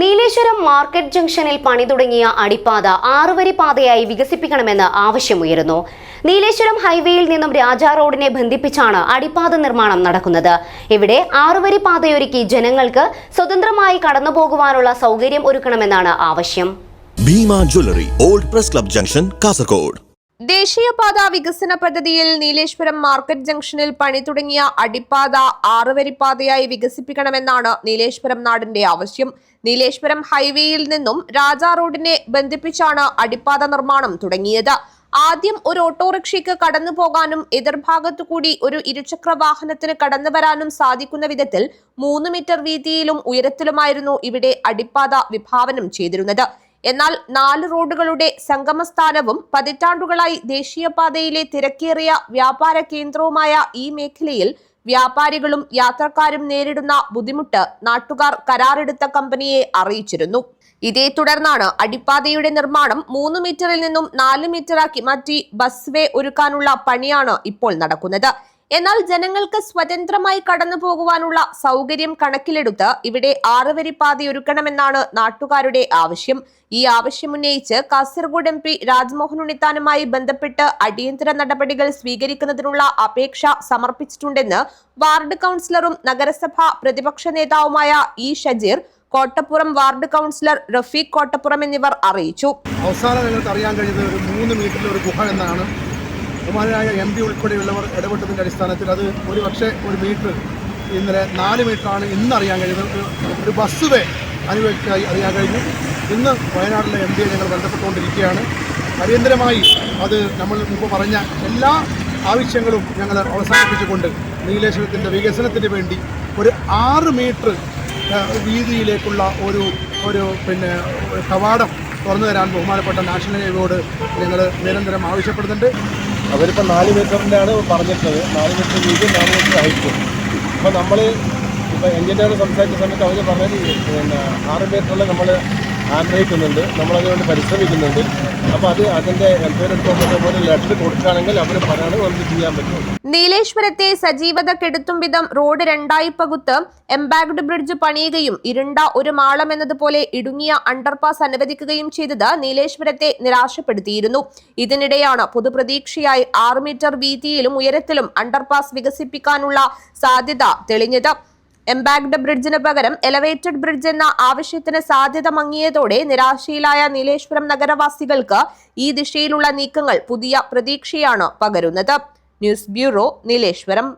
Nileshwaram market ജംഗ്ഷനിൽ പണി തുടങ്ങിയ അടിപ്പാത ആറുവരി പാതയായി വികസിപ്പിക്കണമെന്ന് ആവശ്യമുയരുന്നു. നീലേശ്വരം ഹൈവേയിൽ നിന്നും രാജാ റോഡിനെ ബന്ധിപ്പിച്ചാണ് അടിപ്പാത നിർമ്മാണം നടക്കുന്നത്. ഇവിടെ ആറുവരി പാതയൊരുക്കി ജനങ്ങൾക്ക് സ്വതന്ത്രമായി കടന്നുപോകുവാനുള്ള സൗകര്യം ഒരുക്കണമെന്നാണ് ആവശ്യം. Bhima jewellery old press club junction Kasaragod. ദേശീയപാത വികസന പദ്ധതിയിൽ നീലേശ്വരം മാർക്കറ്റ് ജംഗ്ഷനിൽ പണി തുടങ്ങിയ അടിപ്പാത ആറുവരിപ്പാതയായി വികസിപ്പിക്കണമെന്നാണ് നീലേശ്വരം നാടിന്റെ ആവശ്യം. നീലേശ്വരം ഹൈവേയിൽ നിന്നും രാജാ റോഡിനെ ബന്ധിപ്പിച്ചാണ് അടിപ്പാത നിർമ്മാണം തുടങ്ങിയത്. ആദ്യം ഒരു ഓട്ടോറിക്ഷയ്ക്ക് കടന്നു പോകാനും എതിർഭാഗത്തു കൂടി ഒരു ഇരുചക്ര വാഹനത്തിന് കടന്നു വരാനും സാധിക്കുന്ന വിധത്തിൽ മൂന്ന് മീറ്റർ വീതിയിലും ഉയരത്തിലുമായിരുന്നു ഇവിടെ അടിപ്പാത വിഭാവനം ചെയ്തിരുന്നത്. എന്നാൽ നാല് റോഡുകളുടെ സംഗമസ്ഥാനവും പതിറ്റാണ്ടുകളായി ദേശീയപാതയിലെ തിരക്കേറിയ വ്യാപാര കേന്ദ്രവുമായ ഈ മേഖലയിൽ വ്യാപാരികളും യാത്രക്കാരും നേരിടുന്ന ബുദ്ധിമുട്ട് നാട്ടുകാർ കരാറെടുത്ത കമ്പനിയെ അറിയിച്ചിരുന്നു. ഇതേ തുടർന്നാണ് അടിപ്പാതയുടെ നിർമ്മാണം മൂന്ന് മീറ്ററിൽ നിന്നും നാല് മീറ്ററാക്കി മാറ്റി ബസ് വേ ഒരുക്കാനുള്ള പണിയാണ് ഇപ്പോൾ നടക്കുന്നത്. എന്നാൽ ജനങ്ങൾക്ക് സ്വതന്ത്രമായി കടന്നു പോകുവാനുള്ള സൗകര്യം കണക്കിലെടുത്ത് ഇവിടെ ആറുവരി പാതയൊരുക്കണമെന്നാണ് നാട്ടുകാരുടെ ആവശ്യം. ഈ ആവശ്യമുന്നയിച്ച് കാസർഗോഡ് എം പി രാജ്മോഹൻ ഉണ്ണിത്താനുമായി ബന്ധപ്പെട്ട് അടിയന്തര നടപടികൾ സ്വീകരിക്കുന്നതിനുള്ള അപേക്ഷ സമർപ്പിച്ചിട്ടുണ്ടെന്ന് വാർഡ് കൗൺസിലറും നഗരസഭാ പ്രതിപക്ഷ നേതാവുമായ E Shajeer Kottappuram ward councillor Rafeeq Kottappuram എന്നിവർ അറിയിച്ചു. അവസാനം നിങ്ങൾക്ക് അറിയാൻ കഴിഞ്ഞത് ഒരു മൂന്ന് ഒരു ഗുഹ എന്നാണ്. ബഹുമാനായ എം പി ഉൾപ്പെടെയുള്ളവർ ഇടപെട്ടതിന്റെ അടിസ്ഥാനത്തിൽ അത് ഒരു പക്ഷേ ഒരു മീറ്റർ ഇന്നലെ നാല് മീറ്ററാണ് ഇന്ന് അറിയാൻ കഴിഞ്ഞത് ഒരു- ബസ് വേ അനുവദിച്ചായി അറിയാൻ കഴിഞ്ഞു. ഇന്ന് വയനാട്ടിലെ എം പിയെ ഞങ്ങൾ ബന്ധപ്പെട്ടുകൊണ്ടിരിക്കുകയാണ്. അടിയന്തരമായി അത് നമ്മൾ മുമ്പ് പറഞ്ഞ എല്ലാ ആവശ്യങ്ങളും ഞങ്ങൾ അവസാനിപ്പിച്ചുകൊണ്ട് നീലേശ്വരത്തിന്റെ വികസനത്തിന് വേണ്ടി ഒരു ആറ് മീറ്റർ വീതിയിലേക്കുള്ള ഒരു ഒരു പിന്നെ കവാടം തുറന്നു തരാൻ ബഹുമാനപ്പെട്ട നാഷണൽ ഹൈവേയോട് ഞങ്ങൾ നിരന്തരം ആവശ്യപ്പെടുന്നുണ്ട്. അവരിപ്പോൾ നാല് മീറ്ററിന്റെയാണ് പറഞ്ഞിട്ടുള്ളത്. നാല് മീറ്റർ വീതി നാല് മീറ്റർ ഹൈറ്റും അപ്പോൾ നമ്മൾ ഇപ്പോൾ എഞ്ചിനീയർ സംസാരിച്ച സമയത്ത് അവർ പറഞ്ഞത് പിന്നെ ആറ് മീറ്ററിൽ നമ്മൾ ആഗ്രഹിക്കുന്നുണ്ട്. നമ്മളതിനുവേണ്ടി പരിശ്രമിക്കുന്നുണ്ട്. അപ്പോൾ അത് അതിന്റെ പോലെ ലെറ്റർ കൊടുക്കുകയാണെങ്കിൽ അവർ പറയാണ് നമുക്ക് ചെയ്യാൻ പറ്റും നീലേശ്വരത്തെ സജീവത കെടുത്തും വിധം റോഡ് രണ്ടായി പകുത്ത് എംബാഗ്ഡ് ബ്രിഡ്ജ് പണിയുകയും ഇരുണ്ട ഒരു മാളം എന്നതുപോലെ ഇടുങ്ങിയ അണ്ടർപാസ് അനുവദിക്കുകയും ചെയ്തത് നീലേശ്വരത്തെ നിരാശപ്പെടുത്തിയിരുന്നു. ഇതിനിടെയാണ് പൊതുപ്രതീക്ഷയായി ആറ് മീറ്റർ വീതിയിലും ഉയരത്തിലും അണ്ടർപാസ് വികസിപ്പിക്കാനുള്ള സാധ്യത തെളിഞ്ഞത്. എംബാഗ്ഡ് ബ്രിഡ്ജിന് പകരം എലവേറ്റഡ് ബ്രിഡ്ജ് എന്ന ആവശ്യത്തിന് സാധ്യത മങ്ങിയതോടെ നിരാശയിലായ നീലേശ്വരം നഗരവാസികൾക്ക് ഈ ദിശയിലുള്ള നീക്കങ്ങൾ പുതിയ പ്രതീക്ഷയാണ് പകരുന്നത്. News bureau Nileshwaram.